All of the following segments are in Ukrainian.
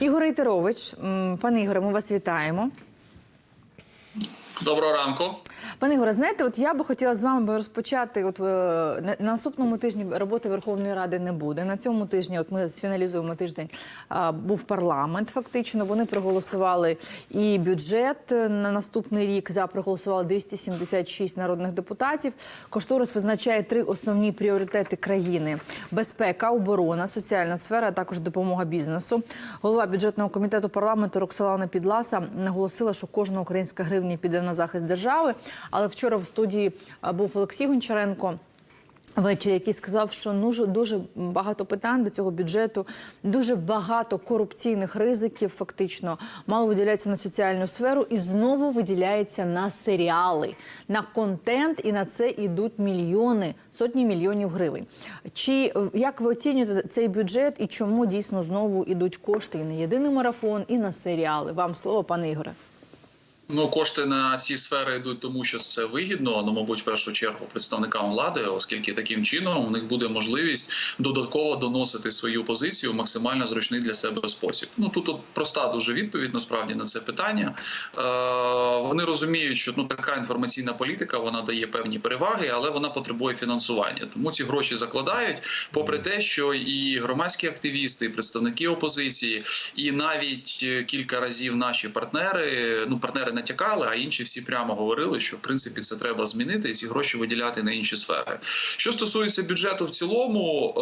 Ігор Ітерович, пане Ігоре, ми вас вітаємо. Доброго ранку. Пане Ігоре, знаєте, от я би хотіла з вами розпочати. От е, на, на наступному тижні роботи Верховної Ради не буде. На цьому тижні, от ми сфіналізуємо тиждень, був парламент. Фактично, вони проголосували і бюджет е, на наступний рік. За проголосували 276 народних депутатів. Кошторис визначає три основні пріоритети країни: безпека, оборона, соціальна сфера, а також допомога бізнесу. Голова бюджетного комітету парламенту Роксолана Підласа наголосила, що кожна українська гривня піде на захист держави. Але вчора в студії був Олексій Гончаренко. Ввечері, який сказав, що дуже дуже багато питань до цього бюджету, дуже багато корупційних ризиків. Фактично мало виділяється на соціальну сферу і знову виділяється на серіали, на контент, і на це йдуть мільйони, сотні мільйонів гривень. Чи як ви оцінюєте цей бюджет і чому дійсно знову йдуть кошти і на єдиний марафон, і на серіали? Вам слово, пане Ігоре. Ну, кошти на ці сфери йдуть, тому що це вигідно. Ну, мабуть, в першу чергу представникам влади, оскільки таким чином у них буде можливість додатково доносити свою позицію в максимально зручний для себе спосіб. Ну тут проста дуже відповідь насправді на це питання. Е, вони розуміють, що ну така інформаційна політика вона дає певні переваги, але вона потребує фінансування. Тому ці гроші закладають, попри те, що і громадські активісти, і представники опозиції, і навіть е, кілька разів наші партнери, ну партнери натякали, а інші всі прямо говорили, що в принципі це треба змінити і ці гроші виділяти на інші сфери. Що стосується бюджету в цілому,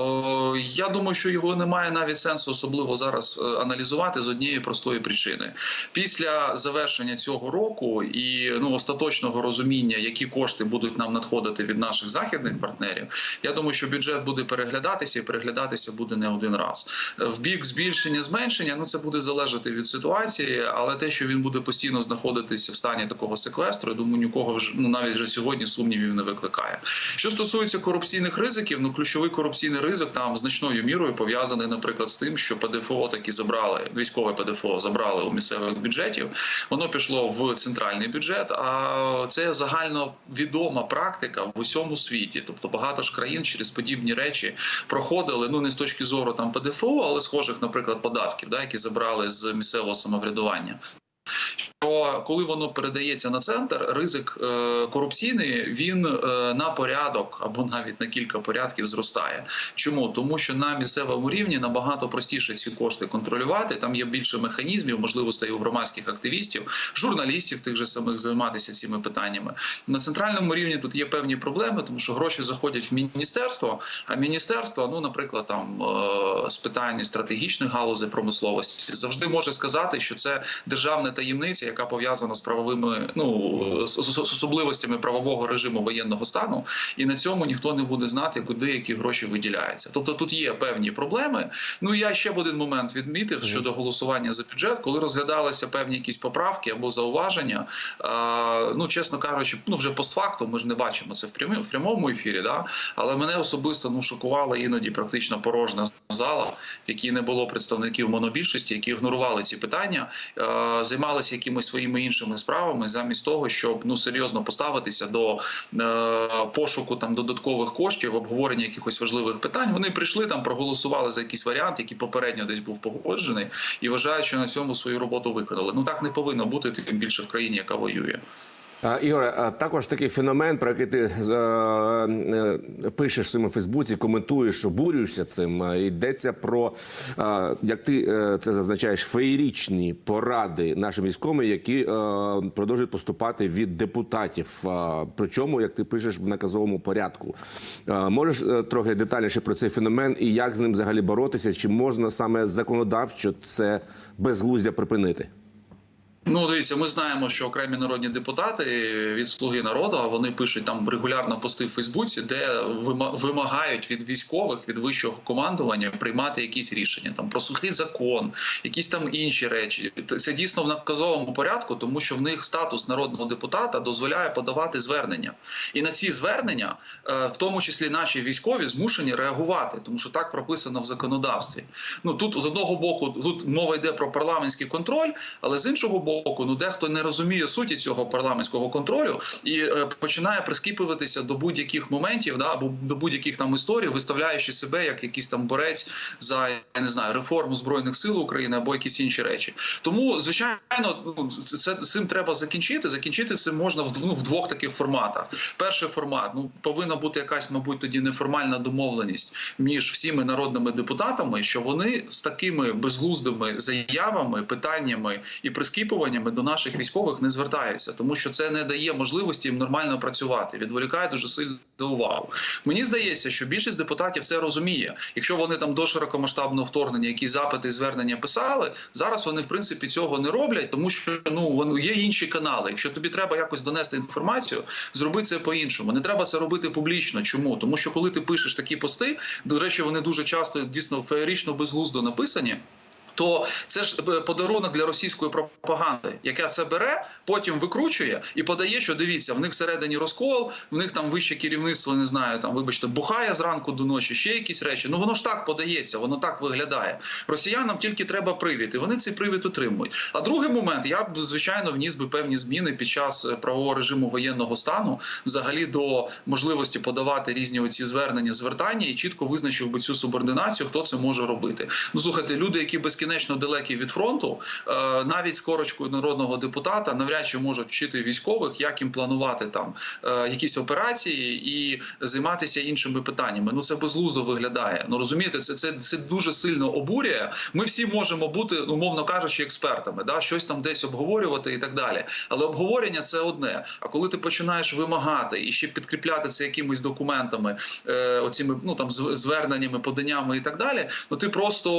е, я думаю, що його немає навіть сенсу особливо зараз е, аналізувати з однієї простої причини. Після завершення цього року і ну остаточного розуміння, які кошти будуть нам надходити від наших західних партнерів, я думаю, що бюджет буде переглядатися і переглядатися буде не один раз. В бік збільшення зменшення, ну це буде залежати від ситуації, але те, що він буде постійно знаходитися в стані такого секвестру, я думаю, нікого вже ну навіть вже сьогодні сумнівів не викликає. Що стосується корупційних ризиків, ну ключовий корупційний ризик там значною мірою пов'язаний, наприклад, з тим, що ПДФО таки забрали військове ПДФО забрали у місцевих бюджетів. Воно пішло в центральний бюджет. А це загально відома практика в усьому світі. Тобто багато ж країн через подібні речі проходили. Ну не з точки зору там ПДФО, але схожих, наприклад, податків, да, які забрали з місцевого самоврядування. Що коли воно передається на центр, ризик е, корупційний він е, на порядок або навіть на кілька порядків зростає. Чому тому, що на місцевому рівні набагато простіше ці кошти контролювати. Там є більше механізмів, можливостей у громадських активістів, журналістів тих же самих займатися цими питаннями. На центральному рівні тут є певні проблеми, тому що гроші заходять в міністерство. А міністерство, ну наприклад, там е, з питань стратегічних галузей промисловості, завжди може сказати, що це державна таємниця, яка пов'язана з правовими, ну з з особливостями правового режиму воєнного стану, і на цьому ніхто не буде знати, куди які гроші виділяються. Тобто тут є певні проблеми. Ну я ще б один момент відмітив щодо голосування за бюджет, коли розглядалися певні якісь поправки або зауваження. Ну чесно кажучи, ну вже постфактум, ми ж не бачимо це в прямому, в прямому ефірі. Да? Але мене особисто ну шокувала іноді практично порожня зала, в якій не було представників монобільшості, які ігнорували ці питання, займалися якимись своїми іншими справами, замість того, щоб ну серйозно поставитися до е, пошуку там додаткових коштів, обговорення якихось важливих питань. Вони прийшли там, проголосували за якийсь варіант, який попередньо десь був погоджений, і вважають, що на цьому свою роботу виконали. Ну так не повинно бути тим більше в країні, яка воює. Ігоре, також такий феномен, про який ти е, е, пишеш в своєму Фейсбуці, коментуєш, обурюєшся цим. Йдеться про, е, як ти е, це зазначаєш, феєрічні поради нашим військовим, які е, продовжують поступати від депутатів. Причому, як ти пишеш, в наказовому порядку. Е, можеш трохи детальніше про цей феномен і як з ним взагалі боротися? Чи можна саме законодавчо це безглуздя припинити? Ну, дивіться, ми знаємо, що окремі народні депутати від слуги народу вони пишуть там регулярно пости в Фейсбуці, де вимагають від військових, від вищого командування приймати якісь рішення там про сухий закон, якісь там інші речі. Це дійсно в наказовому порядку, тому що в них статус народного депутата дозволяє подавати звернення, і на ці звернення, е, в тому числі наші військові, змушені реагувати, тому що так прописано в законодавстві. Ну тут з одного боку тут мова йде про парламентський контроль, але з іншого боку. Боку, ну дехто не розуміє суті цього парламентського контролю і е, починає прискіпуватися до будь-яких моментів, да або до будь-яких там історій, виставляючи себе як якийсь там борець за я не знаю реформу збройних сил України або якісь інші речі. Тому звичайно, ну це цим треба закінчити. Закінчити це можна в, ну, в двох таких форматах. Перший формат ну повинна бути якась, мабуть, тоді неформальна домовленість між всіми народними депутатами, що вони з такими безглуздими заявами, питаннями і прискіпуваннями до наших військових не звертаються, тому що це не дає можливості їм нормально працювати, відволікає дуже сильно увагу. Мені здається, що більшість депутатів це розуміє. Якщо вони там до широкомасштабного вторгнення якісь запити і звернення писали, зараз вони в принципі цього не роблять, тому що ну є інші канали. Якщо тобі треба якось донести інформацію, зроби це по-іншому. Не треба це робити публічно. Чому? Тому що коли ти пишеш такі пости, до речі, вони дуже часто дійсно феєрично безглуздо написані. То це ж е, подарунок для російської пропаганди, яка це бере, потім викручує і подає, що дивіться, в них всередині розкол, в них там вище керівництво, не знаю, там вибачте, бухає зранку до ночі, ще якісь речі. Ну воно ж так подається, воно так виглядає. Росіянам тільки треба привід, і вони цей привід отримують. А другий момент я б звичайно вніс би певні зміни під час е, правового режиму воєнного стану, взагалі до можливості подавати різні оці звернення, звертання і чітко визначив би цю субординацію, хто це може робити. Ну слухайте, люди, які безкінечно далекі від фронту, е, навіть з корочкою народного депутата навряд чи можуть вчити військових, як їм планувати там е, якісь операції і займатися іншими питаннями. Ну це безглуздо виглядає. Ну розумієте, це, це, це дуже сильно обурює. Ми всі можемо бути, умовно кажучи, експертами, да щось там десь обговорювати і так далі. Але обговорення це одне. А коли ти починаєш вимагати і ще підкріпляти це якимись документами, е, оціми ну там зв- зверненнями, поданнями і так далі, ну ти просто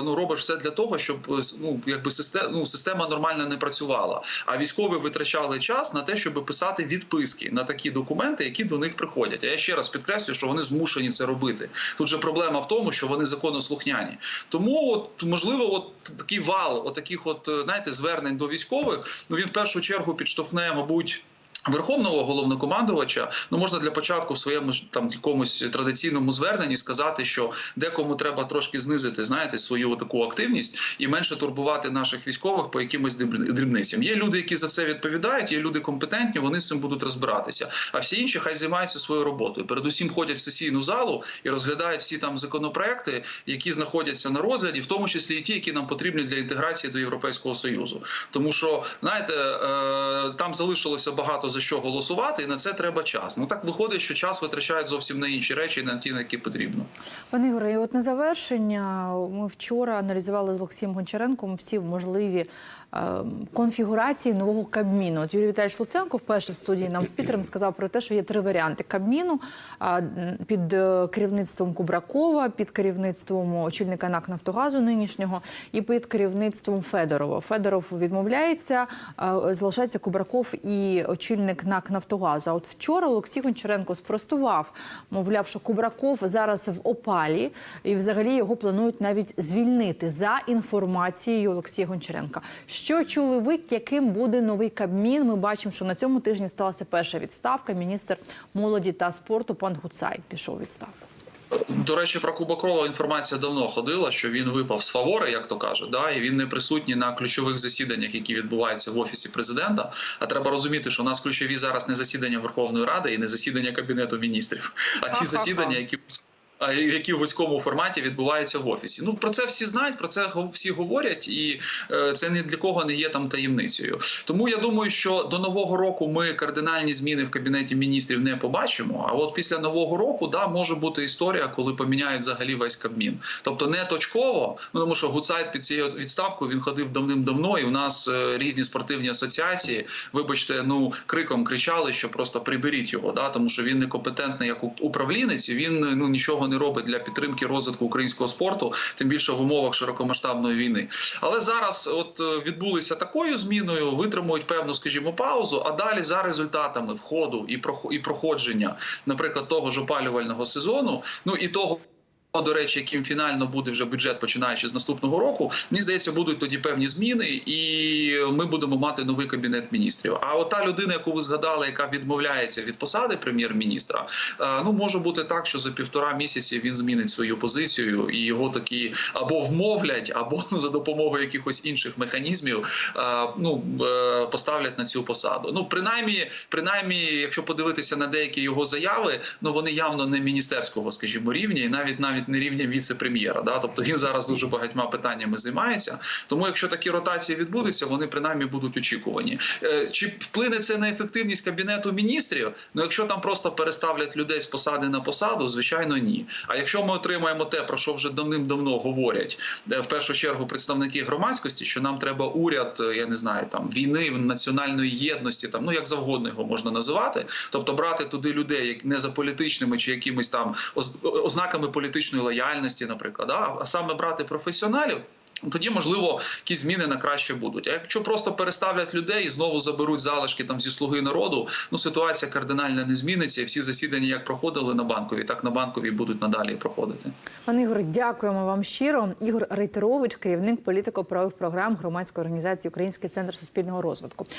е, ну робиш все для того, щоб е, ну якби система, ну, система нормально не працювала. А військові витрачали час на те, щоб писати відписки на такі документи, які до них приходять. А я ще раз підкреслю, що вони змушені це робити. Тут же проблема в тому, що вони законослухняні. Тому от можливо, от такий вал, от таких от е, знаєте, звернень до військових, ну він в першу чергу підштовхне, мабуть. Верховного головнокомандувача ну можна для початку в своєму там якомусь традиційному зверненні сказати, що декому треба трошки знизити, знаєте, свою таку активність і менше турбувати наших військових по якимось дрібницям. Є люди, які за це відповідають, є люди компетентні, вони з цим будуть розбиратися. А всі інші хай займаються своєю роботою. Передусім ходять в сесійну залу і розглядають всі там законопроекти, які знаходяться на розгляді, в тому числі і ті, які нам потрібні для інтеграції до Європейського союзу. Тому що знаєте, е, там залишилося багато за що голосувати, і на це треба час. Ну так виходить, що час витрачають зовсім на інші речі, на ті, на які потрібно. Пане Ігоре, і от на завершення ми вчора аналізували з Олексієм Гончаренком всі можливі е, конфігурації нового Кабміну. От Юрій Віталійович Луценко вперше в студії нам з Пітером сказав про те, що є три варіанти Кабміну під е, керівництвом Кубракова, під керівництвом очільника НАК Нафтогазу нинішнього і під керівництвом Федорова. Федоров відмовляється, залишається Кубраков і очільник НАК Нафтогазу. А от вчора Олексій Гончаренко спростував, мовляв, що Кубраков зараз в опалі, і взагалі його планують навіть звільнити за інформацією Олексія Гончаренка. Що чули ви, яким буде новий Кабмін? Ми бачимо, що на цьому тижні сталася перша відставка. Міністр молоді та спорту пан Гуцай пішов відставку. До речі, про Кубакова інформація давно ходила, що він випав з фавори, як то кажуть, да, і він не присутній на ключових засіданнях, які відбуваються в офісі президента. А треба розуміти, що у нас ключові зараз не засідання Верховної Ради і не засідання кабінету міністрів, а ті засідання, які які в вузькому форматі відбуваються в офісі. Ну про це всі знають, про це всі говорять, і е, це ні для кого не є там таємницею. Тому я думаю, що до нового року ми кардинальні зміни в кабінеті міністрів не побачимо. А от після нового року да може бути історія, коли поміняють взагалі весь кабмін. Тобто не точково, ну тому що Гуцайт під цією відставкою він ходив давним-давно, і у нас е, різні спортивні асоціації, вибачте, ну криком кричали, що просто приберіть його, да тому що він некомпетентний як управлінець, і він ну нічого не робить для підтримки розвитку українського спорту, тим більше в умовах широкомасштабної війни. Але зараз, от е, відбулися такою зміною, витримують певну, скажімо, паузу. А далі за результатами входу і прохо- і проходження, наприклад, того ж опалювального сезону, ну і того. До речі, яким фінально буде вже бюджет починаючи з наступного року, мені здається, будуть тоді певні зміни, і ми будемо мати новий кабінет міністрів. А от та людина, яку ви згадали, яка відмовляється від посади прем'єр-міністра, е, ну може бути так, що за півтора місяці він змінить свою позицію і його такі або вмовлять, або за допомогою якихось інших механізмів е, ну е, поставлять на цю посаду. Ну принаймні, принаймні, якщо подивитися на деякі його заяви, ну вони явно не міністерського, скажімо, рівня, і навіть навіть не рівня віце-прем'єра. Да? Тобто він зараз дуже багатьма питаннями займається. Тому, якщо такі ротації відбудуться, вони принаймні будуть очікувані. Е, Чи вплине це на ефективність кабінету міністрів? Ну, якщо там просто переставлять людей з посади на посаду, звичайно, ні. А якщо ми отримаємо те, про що вже давним-давно говорять, в першу чергу представники громадськості, що нам треба уряд, е, я не знаю, там війни, національної єдності, там ну як завгодно його можна називати, тобто брати туди людей, як не за політичними чи якимись там оз- ознаками політичної лояльності, наприклад, да? а саме брати професіоналів. Тоді, можливо, якісь зміни на краще будуть. А якщо просто переставлять людей і знову заберуть залишки там зі слуги народу, ну ситуація кардинально не зміниться. І всі засідання, як проходили на банковій, так на банковій будуть надалі проходити. Пане Ігор, дякуємо вам щиро. Ігор Рейтерович, керівник політико-правових програм громадської організації Український центр суспільного розвитку.